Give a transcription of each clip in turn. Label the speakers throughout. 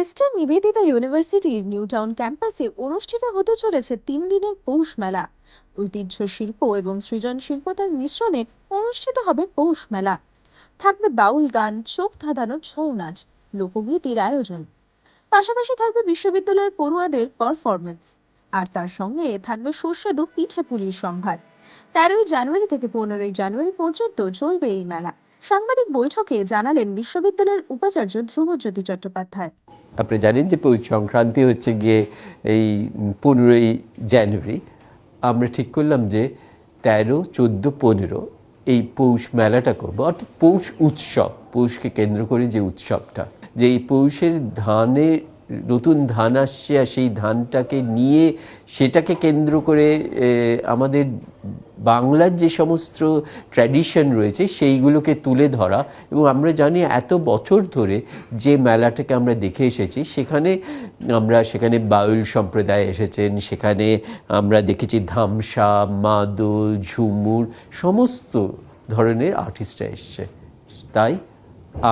Speaker 1: Sister Nivedita ইউনিভার্সিটির new town ক্যাম্পাসে অনুষ্ঠিত হতে চলেছে তিন দিনের পৌষ মেলা। ঐতিহ্য শিল্প এবং সৃজনশীলতার মিশ্রণে অনুষ্ঠিত হবে পৌষ মেলা। থাকবে বাউল গান, চোখ ধাঁধানো ছৌ নাচ, লোকগীতির আয়োজন। পাশাপাশি থাকবে বিশ্ববিদ্যালয়ের পড়ুয়াদের পারফরমেন্স আর তার সঙ্গে থাকবে সুস্বাদু পিঠে পুলির সম্ভার। তেরোই জানুয়ারি থেকে পনেরোই জানুয়ারি পর্যন্ত চলবে এই মেলা। সাংবাদিক বৈঠকে জানালেন বিশ্ববিদ্যালয়ের উপাচার্য ধ্রুবজ্যোতি চট্টোপাধ্যায়।
Speaker 2: আপনি জানেন যে পৌষ সংক্রান্তি হচ্ছে গিয়ে এই পনেরোই জানুয়ারি। আমরা ঠিক করলাম যে তেরো, চোদ্দ, পনেরো এই পৌষ মেলাটা করব, অর্থাৎ পৌষ উৎসব, পৌষকে কেন্দ্র করে যে উৎসবটা। যে এই পৌষের ধানের নতুন ধান আসছে আর সেই ধানটাকে নিয়ে সেটাকে কেন্দ্র করে আমাদের বাংলার যে সমস্ত ট্র্যাডিশন রয়েছে সেইগুলোকে তুলে ধরা। এবং আমরা জানি এত বছর ধরে যে মেলাটাকে আমরা দেখে এসেছি, সেখানে আমরা, সেখানে বাউল সম্প্রদায় এসেছেন, সেখানে আমরা দেখেছি ধামসা, মাদল, ঝুমুর, সমস্ত ধরনের আর্টিস্টরা এসছে। তাই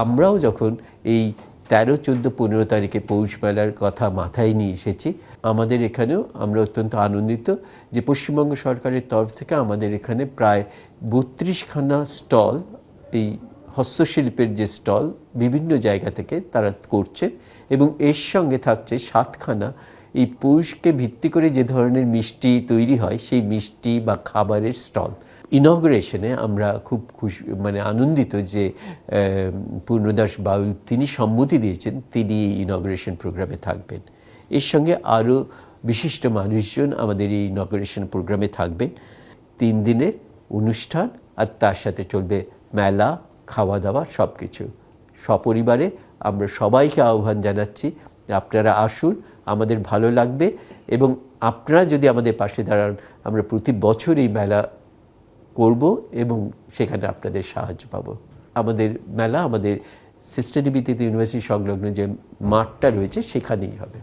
Speaker 2: আমরাও যখন এই তেরো, চোদ্দ, পনেরো তারিখে পৌষ মেলার কথা মাথায় নিয়ে এসেছি। আমাদের এখানেও আমরা অত্যন্ত আনন্দিত যে পশ্চিমবঙ্গ সরকারের তরফ থেকে আমাদের এখানে প্রায় বত্রিশখানা স্টল, এই হস্তশিল্পের যে স্টল বিভিন্ন জায়গা থেকে তারা করছে এবং এর সঙ্গে থাকছে সাতখানা এই পৌষকে ভিত্তি করে যে ধরনের মিষ্টি তৈরি হয়, সেই মিষ্টি বা খাবারের স্টল। ইনগ্রেশনে আমরা খুব খুশি মানে আনন্দিত যে পূর্ণদাস বাউল তিনি সম্মতি দিয়েছেন তিনি ইনগ্রেশন প্রোগ্রামে থাকবেন। এর সঙ্গে আরও বিশিষ্ট মানুষজন আমাদের এই ইনগ্রেশন প্রোগ্রামে থাকবেন। তিন দিনের অনুষ্ঠান আর তার সাথে চলবে মেলা খাওয়া দাওয়া সব কিছু সপরিবারে আমরা সবাইকে আহ্বান জানাচ্ছি, আপনারা আসুন, আমাদের ভালো লাগবে এবং আপনারা যদি আমাদের পাশে দাঁড়ান, আমরা প্রতি বছর এই মেলা করব এবং সেখানে আপনাদের সাহায্য পাবো। আমাদের মেলা, আমাদের সিস্টেনিবিতে ইউনিভার্সিটি সংলগ্ন যে মাঠটা রয়েছে, সেখানেই হবে।